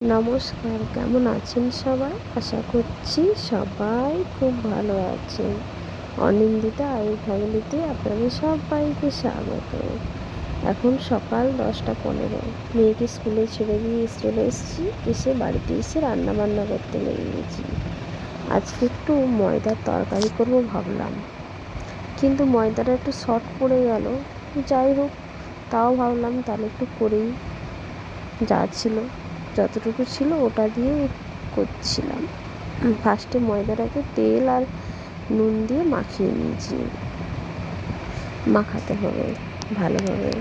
নমস্কার, কেমন আছেন সবাই? আশা করছি সবাই খুব ভালো আছেন। অনিন্দিতা আয়ু ফ্যামিলিতে আপনাদের সবাইকে স্বাগত। এখন সকাল দশটা পনেরো। মেয়েকে স্কুলে ছেড়ে দিয়ে চলে এসেছি। এসে বাড়িতে এসে রান্না বান্না করতে লেগে গেছি আজকে একটু ময়দার তরকারি করব ভাবলাম। কিন্তু ময়দাটা একটু শর্ট পড়ে গেল। যাই হোক, তাও ভাবলাম তাহলে একটু করেই। যা ছিল। যতটুকু ছিল ওটা দিয়ে করছিলাম। ফার্স্টে ময়দাটাকে তেল আর নুন দিয়ে মাখিয়ে নিয়েছি। মাখাতে হবে, ভালোভাবে।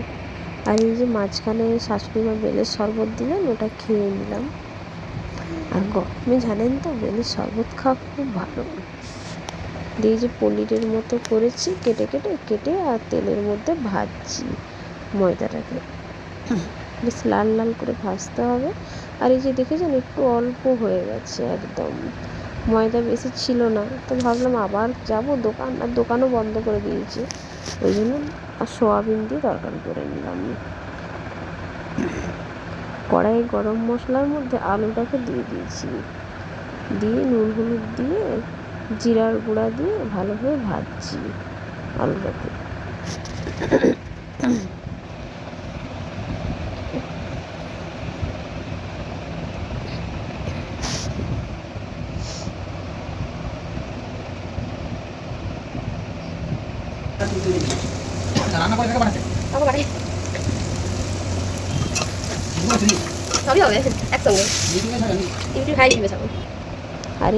আর এই যে মাঝখানে শাশুড়ি মা বেলের শরবত দিলেন, ওটা খেয়ে নিলাম। আর গরমে জানেন তো, বেলের শরবত খাওয়া খুব ভালো। দিয়ে যে পনিরের মতো করেছি, কেটে কেটে কেটে আর তেলের মধ্যে ভাজছি ময়দাটাকে। বেশ লাল লাল করে ভাজতে হবে। আর এই যে দেখেছেন, একটু অল্প হয়ে গেছে একদম। ময়দা বেশি ছিল না। তো ভাবলাম আবার যাব দোকান, আর দোকানও বন্ধ করে দিয়েছি। ওই জন্য আর সোয়াবিন দিয়ে তরকারি করে নিলাম। কড়াইয়ে গরম মশলার মধ্যে আলুটাকে দিয়ে দিয়েছি। দিয়ে নুন হলুদ দিয়ে, জিরার গুঁড়া দিয়ে ভালোভাবে ভাজছি আলুটাকে। আর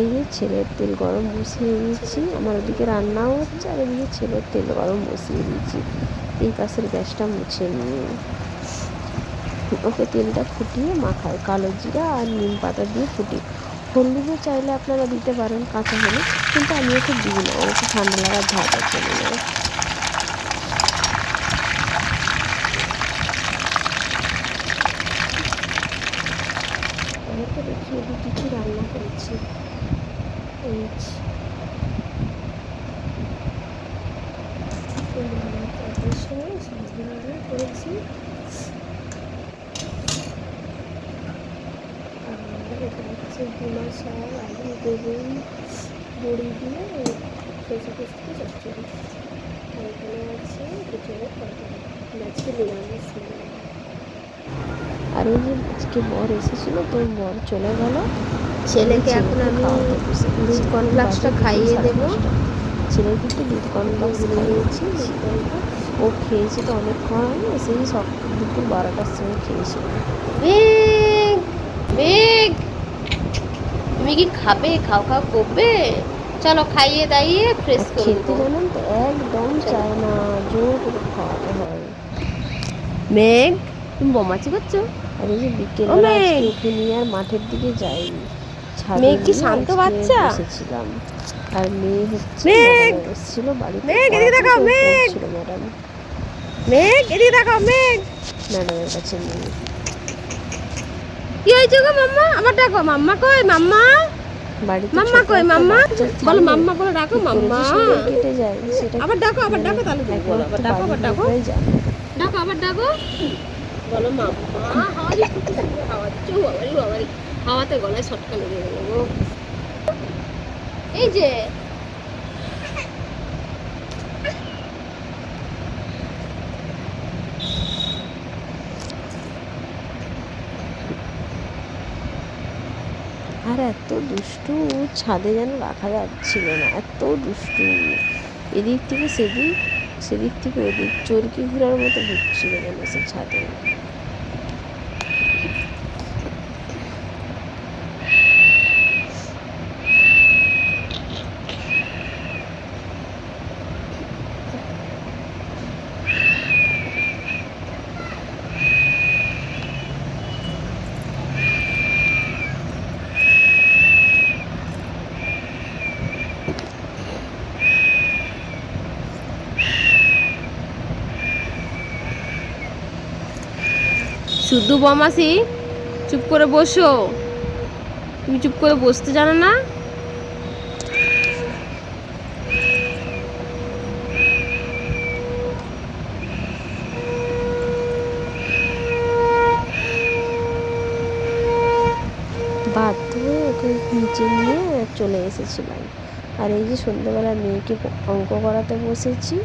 এই ছেলের তেল গরম বসিয়ে দিয়েছি, আমার ওদিকে রান্নাও হচ্ছে, আর এদিকে ছেলের তেল গরম বসিয়ে দিয়েছি। এই পাশের গ্যাসটা মুছে নিয়ে। ওকে তেলটা ফুটিয়ে মাখায় কালো জিরা আর নিম পাতা দিয়ে ফুটিয়ে। হলুদও চাইলে আপনারা দিতে পারেন, কাঁচা হলুদ, কিন্তু আমি ওকে দিই না, ওকে ঠান্ডা লাগার ধাপ আছে মনে হয়। আমাকে দেখিয়ে দিই কী কী রান্না করেছি রান্না করেছি এটা শাক বেগুন দিয়ে আর এখানে আছে। আর ওই যে আজকে বর এসেছিল তো বর চলে গেল। ছেলেকে এখন আমি দুধ কর্নফ্লাক্সটা খাইয়ে দেবো। ছেলেকে একটু দুধ কর্নফ্লাক্স খাইয়েছি। ও খেয়েছে তো অনেক খাওয়াই সেই সব দুপুর বারোটার সময় খেয়েছিল। মেঘ মেঘ তুমি কি খাবে? খাও খাও করবে? চলো খাইয়ে দাইয়ে ফ্রেশ করে খেতে জানেন তো একদম চায় না জোর করে খাওয়াতে হয়। মেঘ তুমি বোমাচি করছ? আর এই যে বিকেল! ওকে নিয়ে আর মাঠের দিকে যাইনি। মেঘ কি শান্ত বাচ্চা? বসেছিলাম। আর মেয়ে হচ্ছে এসেছিল বাড়িতে মেঘ, এদিকে তাকাও, মেঘ! ছিল ম্যাডাম। মেঘ এদিকে দেখাও মেঘ! ম্যাডামের কাছে নিয়ে। কি হয়েছে গো মাম্মা? আবার ডাকো মাম্মা কই মাম্মা? মাম্মা কই মাম্মা? বলো মাম্মা বলে ডাকো মাম্মা। কেটে যায় আবার ডাকো আবার মানে ডাকো তাহলে। আবার ডাকো আবার ডাকো। ডাকো আবার ডাকো। বলো মাম্মা হাওয়া দিচ্ছে হাওয়া দিচ্ছে, ও বাবারি বাবারি হাওয়াতে গলায় ছটকা লেগে গেল গো। এই যে। আর এত দুষ্টু, ছাদে যেন রাখা যাচ্ছিল না, এত দুষ্টু। এদিক থেকে সেদিক সেদিক থেকে ওদিক চরকি ঘোরার মতো ঘুরছিল যেন সে ছাদে শুদ্ধ বমাসি, চুপ করে বসো। তুমি চুপ করে বসতে জানো না? নিয়ে চলে এসেছিলাম আর এই যে সন্ধ্যেবেলা মেয়েকে অঙ্ক করাতে বসেছি,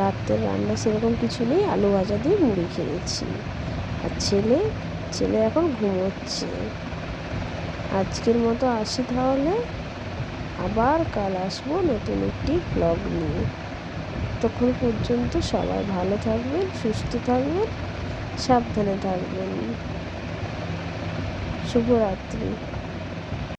রাত্রের রান্না সেরকম কিছু নেই, আলু ভাজা দিয়ে মুড়ি খেয়েছি। আর ছেলে ছেলে এখন ঘুমোচ্ছে। আজকের মতো আসি তাহলে। আবার কাল আসব নতুন একটি ব্লগ নিয়ে। তখন পর্যন্ত সবাই ভালো থাকবেন, সুস্থ থাকবেন, সাবধানে থাকবেন। শুভরাত্রি।